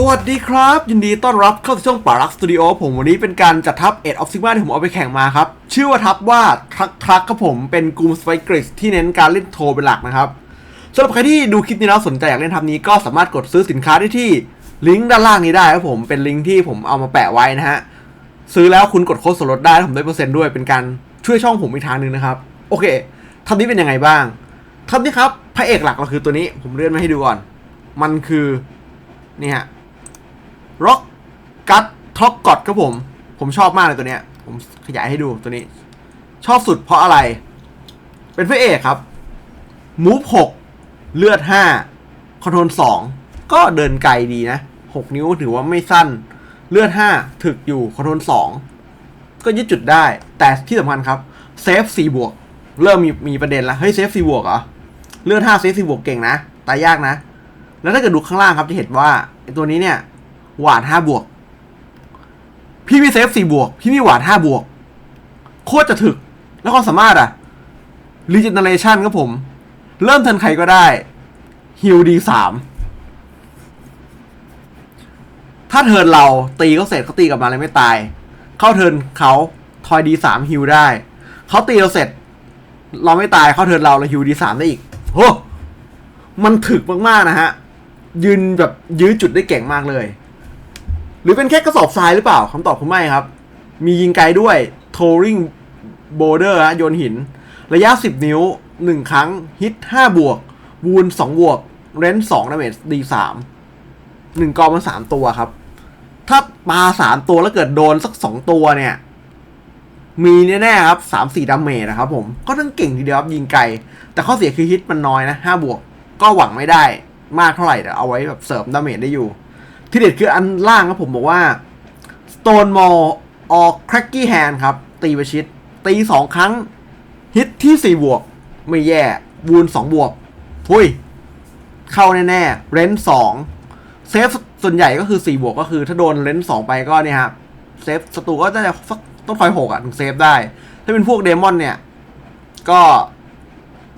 สวัสดีครับ ยินดีต้อนรับเข้าสู่ช่องป่ารักสตูดิโอผมวันนี้เป็นการจัดทัพเอ็ดออฟซิมาที่ผมเอาไปแข่งมาครับ ชื่อว่าทัพว่าทรัคทรัคครับผมเป็นกลุ่มสไปกริสที่เน้นการเล่นโทเป็นหลักนะครับสำหรับใครที่ดูคลิปนี้แล้วสนใจอยากเล่นทัพนี้ก็สามารถกดซื้อสินค้าได้ที่ลิงก์ด้านล่างนี้ได้ครับผมเป็นลิงก์ที่ผมเอามาแปะไว้นะฮะซื้อแล้วคุณกดโค้ดส่วนลดได้ผมได้เปอร์เซ็นต์ด้วยเป็นการช่วยช่องผมอีกทางหนึ่งนะครับโอเคทัพนี้เป็นยังไงบ้างทัพนี้ครับพระเอกหลักเราคือตัวนี้ผมเลื่อนมาให้ดูก่อน มันคือนี่ฮะ ร็อกกัตท็อกกอดครับผม ผมชอบมากเลยตัวเนี้ย ผมขยายให้ดูตัวนี้ ชอบสุดเพราะอะไร เป็นพระเอกครับ มูฟหกเลือดห้าคอนโทรลสองก็เดินไกลดีนะหกนิ้วถือว่าไม่สั้น เลือดห้าถึกอยู่คอนโทรลสองก็ยึดจุดได้ แต่ที่สำคัญครับเซฟสี่บวกเริ่มมีมีประเด็นละเฮ้ยเซฟสี่บวกเหรอเลือดห้าเซฟสี่บวกเก่งนะตายยากนะ แล้วถ้าเกิดดูข้างล่างครับจะเห็นว่าไอตัวนี้เนี่ย หวาดห้าบวก พี่มีเซฟสี่บวก พี่มีหวาดห้าบวก โคตรจะถึก แล้วความสามารถอะ regeneration ครับผม เริ่มทิร์นใครก็ได้ฮิลดีสามถ้าเทินเราตีเขาเสร็จเขาตีกลับมาเลยไม่ตาย เข้าเทินเขาทอยดีสามฮิลได้ เขาตีเราเสร็จ เราไม่ตายเข้าเทินเราเราฮิลดีสามได้อีกโหมันถึกมากๆนะฮะ ยืนแบบยื้อจุดได้เก่งมากเลย รือเป็นแค่กระสอบทรายหรือเปล่าคำตอบคือไม่ครับ มียิงไกลด้วย touring boulder ฮะโยนหิน ระยะ 10 นิ้ว 1 ครั้ง ฮิต 5 บวกวูน2บวก เรน2ดาเมจดี3 1กองมัน3ตัวครับ ถ้าปา3ตัวแล้วเกิดโดนสัก2ตัวเนี่ย มีแน่ๆครับ3-4ดาเมจนะครับผมก็ต้องเก่งทีเดียวครับยิงไกล แต่ข้อเสียคือฮิตมันน้อยนะ5บวก ก็หวังไม่ได้มากเท่าไหร่แต่เอาไว้แบบเสริมดาเมจได้อยู่ ที่เด็ดคืออันล่างครับผมบอกว่า Stone Mall ออก Cracky Hand ครับ ตีประชิด ตีสองครั้ง ฮิตที่4บวก ไม่แย่วูน2บวกพุย เข้าแน่ๆเรนสองเซฟส่วนใหญ่ก็คือ4บวกก็คือถ้าโดนเรนสองไปก็เนี่ยครับเซฟศัตรูก็จะสักต้องคอยหกอะถึงเซฟได้ ถ้าเป็นพวกเดมอนเนี่ย ก็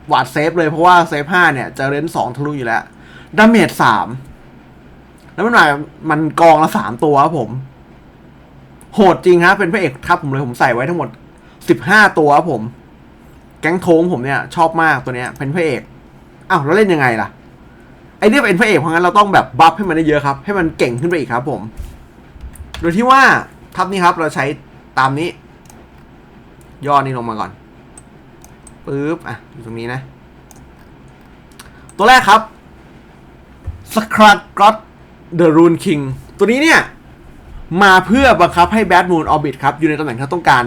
หวาดเซฟเลยเพราะว่าเซฟ5เนี่ย จะเรนสองทะลุอยู่แล้วดาเมจสาม แล้วมันมามันกองละสามตัวครับผม โหดจริงครับเป็นพระเอกครับผมเลยผมใส่ไว้ทั้งหมดสิบห้าตัวครับผม แก๊งโทงผมเนี่ย ชอบมากตัวเนี้ย เป็นพระเอกอ้าวแล้วเล่นยังไงล่ะไอเนี่ยเป็นพระเอกเพราะงั้นเราต้องแบบบัฟให้มันได้เยอะครับ ให้มันเก่งขึ้นไปอีกครับ ผม โดยที่ว่าทับนี้ครับ เราใช้ตามนี้ ย่อนี้ลงมาก่อนปึ๊บอะอยู่ตรงนี้นะ ตัวแรกครับสครัตก o ตเดอะ รูนคิงตัวนี้เนี่ย มาเพื่อบังคับให้แบทมูนออร์บิทครับ อยู่ในตำแหน่งที่ต้องการ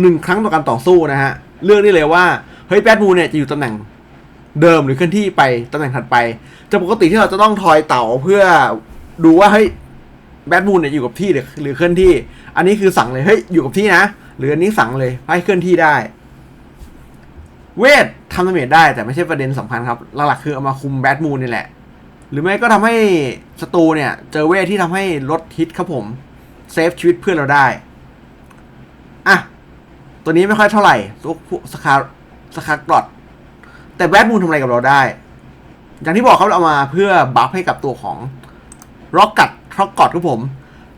หนึ่งครั้งต่อการต่อสู้นะฮะ เลือกได้เลยว่า เฮ้ยแบทมูนเนี่ยจะอยู่ตำแหน่งเดิมหรือเคลื่อนที่ไปตำแหน่งถัดไปจะปกติที่เราจะต้องทอยเต่าเพื่อดูว่าเฮ้ยแบทมูนเนี่ยอยู่กับที่หรือหรือเคลื่อนที่ อันนี้คือสั่งเลยเฮ้ยอยู่กับที่นะหรืออันนี้สั่งเลยให้เคลื่อนที่ได้ เวททำดาเมจได้แต่ไม่ใช่ประเด็นสำคัญครับหลักๆคือเอามาคุมแบทมูนนี่แหละ หรือไม่ก็ทำให้ศัตรูเนี่ยเจอเวทที่ทำให้ลดฮิตครับผมเซฟชีวิตเพื่อนเราได้ อะ ตัวนี้ไม่ค่อยเท่าไหร่ตัวสคาสคากรอดแต่แบทมูนทำอะไรกับเราได้ อย่างที่บอกเขาเอามาเพื่อบัฟให้กับตัวของร็อกกัดร็อกกอดครับผม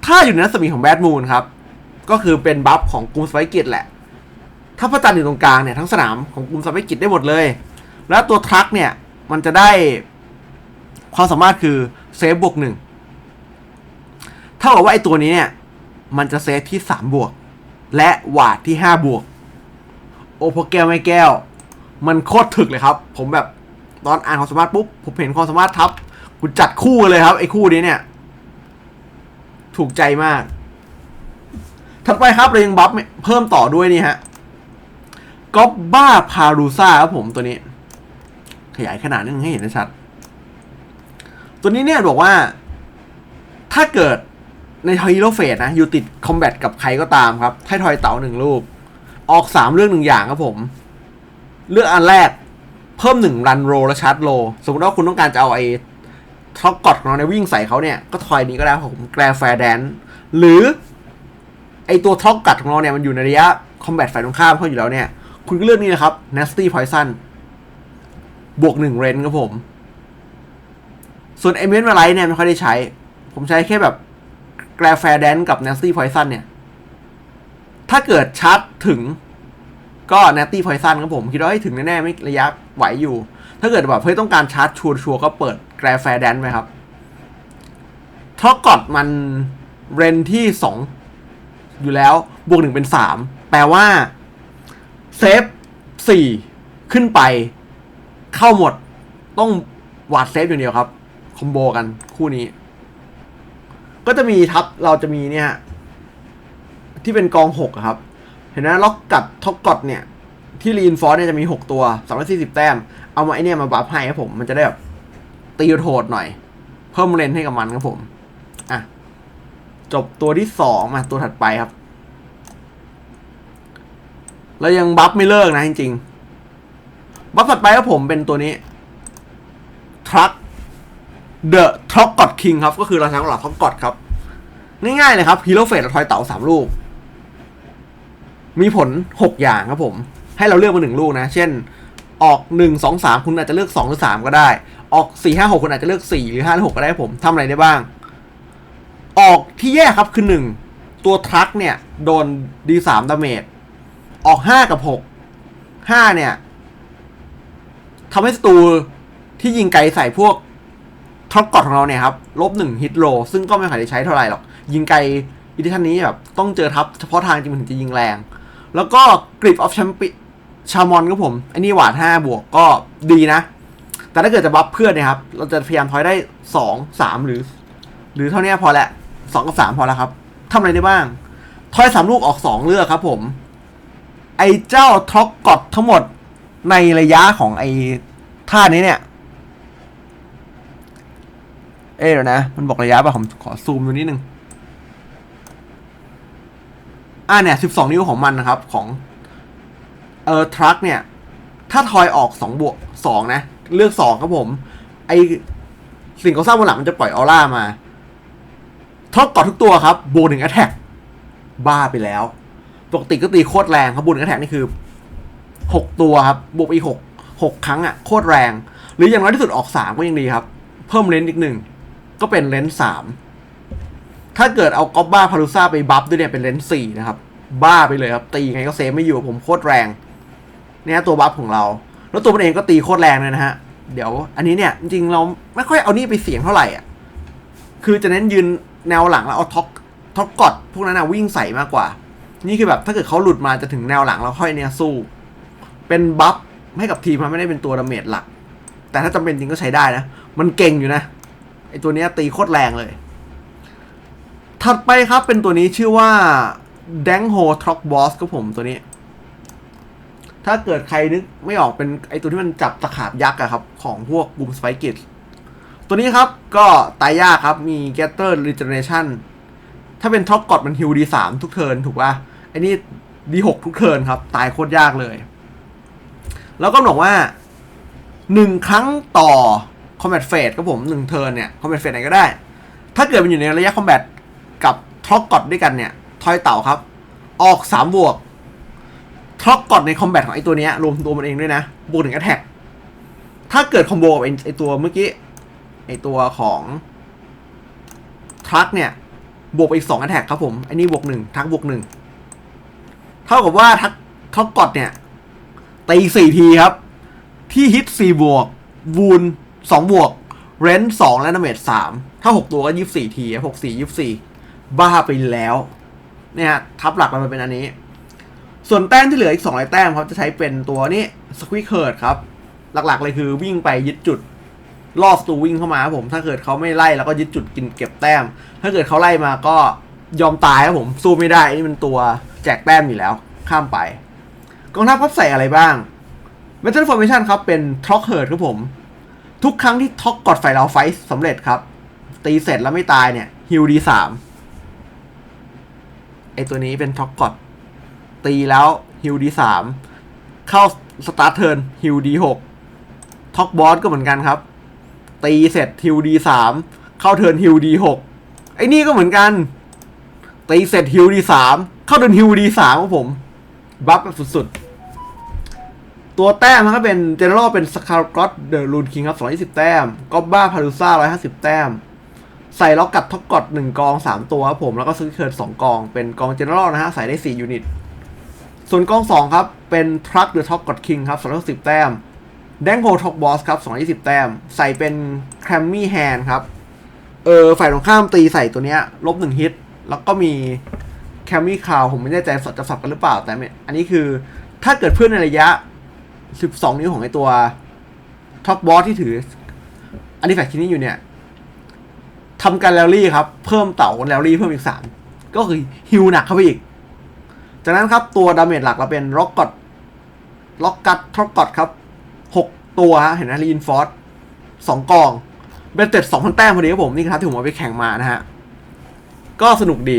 ถ้าอยู่ในรัศมีของแบทมูนครับ ก็คือเป็นบัฟของกลุ่มสไปกิตแหละ ถ้าพระจันทร์อยู่ตรงกลางเนี่ยทั้งสนามของกลุ่มสไปกิตได้หมดเลย แล้วตัวทรัคเนี่ยมันจะได้ ความสามารถคือเซฟบวกหนึ่งถ้าบอกว่าไอ้ตัวนี้เนี่ย มันจะเซฟที่สามบวก และหวาดที่ห้าบวก โอพอแก้วไม่แก้ว มันโคตรถึกเลยครับ ผมแบบตอนอ่านความสามารถปุ๊บ ผมเห็นความสามารถทับกูจัดคู่เลยครับ ไอ้คู่นี้เนี่ย ถูกใจมากถัดไปครับเรายังบัฟเพิ่มต่อด้วยนี่ฮะก็บ้าพารูซ่าครับผมตัวนี้ ขยายขนาดนิดนึงให้เห็นชัด ตัวนี้เนี่ยบอกว่า ถ้าเกิดในฮีโรเฟสนะ อยู่ติดคอมแบทกับใครก็ตามครับ ให้ทอยเต๋าหนึ่งลูกออกสามเรื่องหนึ่งอย่างครับผม เลือกอันแรก เพิ่มหนึ่งรันโรและชาร์จโลสมมติว่าคุณต้องการจะเอาไอ้ท็อกกอดของเราในวิ่งใส่เขาเนี่ย ก็ทอยนี้ก็ได้ผมแกรแฟร์แดนหรือ ไอตัวท็อกกัดของเราเนี่ยมันอยู่ในระยะคอมแบทฝ่ายตรงข้ามเขาอยู่แล้วเนี่ย คุณก็เลือกนี่นะครับ nasty poison บวกหนึ่งเรนครับผม ส่วนเอเมนมาไลท์เนี่ยไม่ค่อยได้ใช้ ผมใช้แค่แบบแกรแฟแดนกับแน s ซี่พอยซันเนี่ย ถ้าเกิดชาร์จถึงก็แนตตี้พอยซันครับผม คิดว่าให้ถึงแน่ๆไม่ระยะไหวอยู่ ถ้าเกิดแบบเฮ้ยต้องการชาร์จชัวร์ๆก็เปิดแกรแฟแดนไปครับท็อกกอดมันเรนที่สองอยู่แล้วบวกหนึ่งเป็นสามแปลว่าเซฟสี่ขึ้นไปเข้าหมดต้องหวาดเซฟอย่างเดียวครับ คอมโบกันคู่นี้ ก็จะมีทับเราจะมีเนี่ย ที่เป็นกองหกครับ เห็นไหมล็อกกัดท็อกกอดเนี่ย ที่รีนฟอร์เนี่ยจะมีหกตัวสามร้อยสี่สิบแต้ม เอามาไอเนี่ยมาบัฟให้ครับผมมันจะได้แบบตีโหดหน่อย เพิ่มเลนให้กับมันครับผม อะ จบตัวที่สองมาตัวถัดไปครับแล้วยังบัฟไม่เลิกนะจริงๆ บัฟถัดไปครับผมเป็นตัวนี้ Truck The Truck God King ครับ ก็คือราชาของเหล่าท็อกกอดครับ ง่ายๆเลยครับฮีโร่เฟสทอยเต๋าสามลูก มีผลหกอย่างครับผม ให้เราเลือกมาหนึ่งลูกนะ เช่น ออกหนึ่งสองสามคุณอาจจะเลือกสองหรือสามก็ได้ ออกสี่ห้าหกคุณอาจจะเลือกสี่หรือห้าหรือหกก็ได้ผมทำอะไรได้บ้าง ออกที่แย่ครับคือหนึ่งตัวทรัคเนี่ย โดนดีสามดาเมจออกห้ากับหกห้าเนี่ยทำให้ศัตรูที่ยิงไกลใส่พวก ท็อปกอดของเราเนี่ยครับลบหนึ่งฮิตโลซึ่งก็ไม่ค่อยได้ใช้เท่าไหร่หรอก ยิงไกลอีดิชันนี้แบบต้องเจอทับเฉพาะทางจริงมันถึงจะยิงแรง แล้วก็กริปออฟแชมเปียชามอนครับผม อันนี้หวาดห้าบวกก็ดีนะ แต่ถ้าเกิดจะบัฟเพื่อนเนี่ยครับ เราจะพยายามทอยได้สองสามหรือ หรือเท่านี้พอแหละสองกับสามพอแล้วครับทำอะไรได้บ้าง ทอยสามลูกออกสองเลือกครับผม ไอเจ้าท็อกกอดทั้งหมดในระยะของไอท่านี้เนี่ย เอ๊ะเดี๋ยวนะ มันบอกระยะป่ะ ผมขอซูมดูนิดนึง อ่าเนี่ยสิบสองนิ้วของมันนะครับ ของ เออทรัคเนี่ย ถ้าทอยออกสองบวกสองนะ เลือกสองครับผม ไอสิ่งก่อสร้างบนหลังมันจะปล่อยออร่ามาทอกกอดทุกตัวครับบวกหนึ่งแอทแทกบ้าไปแล้ว ปกติก็ตีโคตรแรงครับบวกหนึ่งแอทแทกนี่คือหกตัวครับบวกอีกหกหกครั้งอะ่ะโคตรแรง หรืออย่างน้อยที่สุดออกสามก็ยังดีครับ เพิ่มเลนส์อีกหนึ่ง ก็เป็นเลนส์สามถ้าเกิดเอากอบบ้าพารุซ่าไปบัฟด้วยเนี่ยเป็นเลนส์สี่นะครับ บ้าไปเลยครับ ตีไงก็เซฟไม่อยู่ผมโคตรแรง เนี่ยตัวบัฟของเรา แล้วตัวมันเองก็ตีโคตรแรงเลยนะฮะ เดี๋ยว อันนี้เนี่ยจริงเราไม่ค่อยเอานี่ไปเสียงเท่าไหร่อะ คือจะเน้นยืนแนวหลังแล้วเอาท็อกท็อกกอดพวกนั้นนะวิ่งใส่มากกว่า นี่คือแบบถ้าเกิดเขาหลุดมาจะถึงแนวหลังแล้วค่อยเนี่ยสู้ เป็นบัฟให้กับทีมมันไม่ได้เป็นตัวดาเมจหลัก แต่ถ้าจำเป็นจริงก็ใช้ได้นะ มันเก่งอยู่นะ ไอตัวนี้ตีโคตรแรงเลย ถัดไปครับเป็นตัวนี้ชื่อว่า d a n g Ho Troc Boss ครับผมตัวนี้ ถ้าเกิดใครนึกไม่ออกเป็นไอตัวที่มันจับตะขาบยักษ์อะครับ ของพวกบูมสไปกิ t ตัวนี้ครับก็ตายยากครับมี Getter Regeneration ถ้าเป็นท็อปกอดมันฮิวดีสามทุกเทิร์นถูกป่ะไอ้นี่ดีหกทุกเทิร์นครับ ตายโคตรยากเลย แล้วก็บอกว่าหนึ่งครั้งต่อ Combat Phase ครับผมหนึ่งเทิร์นเนี่ย Combat Phase ไหนก็ได้ ถ้าเกิดมันอยู่ในระยะ Combat กับท็อปกอดด้วยกันเนี่ยทอยเต่าครับ ออกสามบวกท็อปกอดในคอมแบทของไอตัวเนี้ยรวมตัวมันเองด้วยนะบวกถึง a t แทกถ้าเกิดคอมโบกับไอ้ไอตัวเมื่อกี้ไอตัวของทรัคเนี่ยบวกไปอีกสอง a t แทกครับผมไอนี่บวกหนึ่งทักบวกหนึ่งเท่ากับว่าทักท็อปกอดเนี่ยตีสี่ทีครับ ที่ฮิตสี่บวกวูน สองบวกเรนสองและนาเมจสามถ้าหกตัวก็ยี่สิบสี่ทีหกสี่ยี่สิบสี่บ้าไปแล้ว เนี่ยทับหลักมันเป็นอันนี้ ส่วนแต้มที่เหลืออีกสองร้อยแต้มครับจะใช้เป็นตัวนี้สควิเ r ิร์ดครับ หลักๆเลยคือวิ่งไปยึดจุดล่อศัตรูวิ่งเข้ามาครับผม ถ้าเกิดเขาไม่ไล่แล้วก็ยึดจุดกินเก็บแต้ม ถ้าเกิดเขาไล่มาก็ยอมตายครับผมสู้ไม่ได้นี่มันตัวแจกแต้มอยู่แล้ว ข้ามไปกองทัพครับใส่อะไรบ้าง Battle Formation ครับเป็นท็อกเฮิร์ดครับผม ทุกครั้งที่ท็อกกดไฟเราไฟสำเร็จครับ ตีเสร็จแล้วไม่ตายเนี่ยฮิวดีสามไอตัวนี้เป็นท็อกกดตีแล้วฮิวดีสามเข้าสตาร์เทิร์นฮิวดีหกท็อกบอสก็เหมือนกันครับ ตีเสร็จฮิวดีสามเข้าเทิร์นฮิวดีหกไอ้นี่ก็เหมือนกัน ตีเสร็จฮิวดีสามเข้าเทิร์นฮิวดีสามครับผม บัฟสุดๆ ตัวแต้มนะครับเป็นเจเนอเรลเป็นสคาร์กอตเดอะลูนคิงครับ220แต้มกอบบ้าพารูซ่า150แต้ม ใส่ล็อกกัดท็อปกอดหนึ่งกองสามตัวครับผมแล้วก็ซื้อเคิร์ดสองกอง เป็นกองเจเนอเรลนะฮะ ใส่ได้สี่ยูนิต ส่วนกองสองครับ เป็นทรัคเดอะท็อปกอดคิงครับสองร้อยสิบแต้มแดงโฮท็อกบอสครับสองร้อยี่สิบแต้ม ใส่เป็นแคมมี่แฮนครับเออฝ่ายตรงข้ามตีใส่ตัวเนี้ยลบหนึ่งฮิต แล้วก็มีแคมมี่คาวผมไม่แน่ใจจะสับกันหรือเปล่าแต่อันนี้คือถ้าเกิดเพื่อนในระยะ 12นิ้วของไอตัวท็อปบอสที่ถืออันนี้แฟกชิ้นนี้อยู่เนี่ยทำการแลลี่ครับ เพิ่มเต่าแลลี่เพิ่มอีก3ก็คือฮิวหนักเข้าไปอีก จากนั้นครับตัวดาเมจหลักเราเป็นล็อกกอดล็อกกัดท็อปกอดครับ6ตัวฮะเห็นไหมรีอินฟอร์สสองกองเบนเต็ดสองพันแต้มพอดีครับผม นี่ครับที่ผมเอาไปแข่งมานะฮะ ก็สนุกดี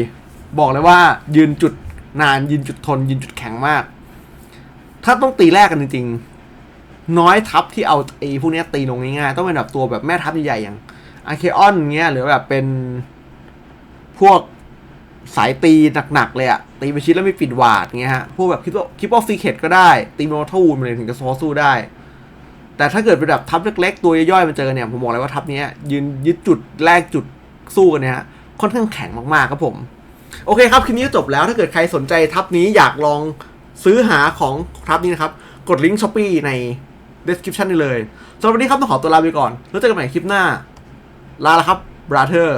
บอกเลยว่ายืนจุดนานยืนจุดทน ยืนจุดแข็งมาก ถ้าต้องตีแรกกันจริงๆ น้อยทัพที่เอาไอ้พวกนี้ตีลงง่ายๆ ต้องเป็นแบบตัวแบบแม่ทัพใหญ่ๆอย่างอาเคออนเงี้ยหรือแบบเป็นพวกสายตีหนักๆเลยอะตีไปชิ้นแล้วไม่ปิดหวาดเงี้ยฮะ พวกแบบคิปคิปออฟซีเคทก็ได้ ตีโมทูนมันเลยถึงจะสู้ได้ แต่ถ้าเกิดเป็นแบบทัพเล็กๆ ตัวย่อยๆมันเจอกันเนี่ย ผมบอกเลยว่าทัพนี้ยืนยึดจุดแรกจุดสู้กันเนี่ยค่อนข้างแข็งมากๆครับผม โอเคครับ คลิปนี้ก็จบแล้วถ้าเกิดใครสนใจทัพนี้อยากลอง ซื้อหาของครับนี้นะครับ กดลิงก์ช้อปปีใน description ได้เลยสำหรับวันนี้ครับต้องขอตัวลาไปก่อน แล้วเจอกันใหม่คลิปหน้า ลาละครับ brother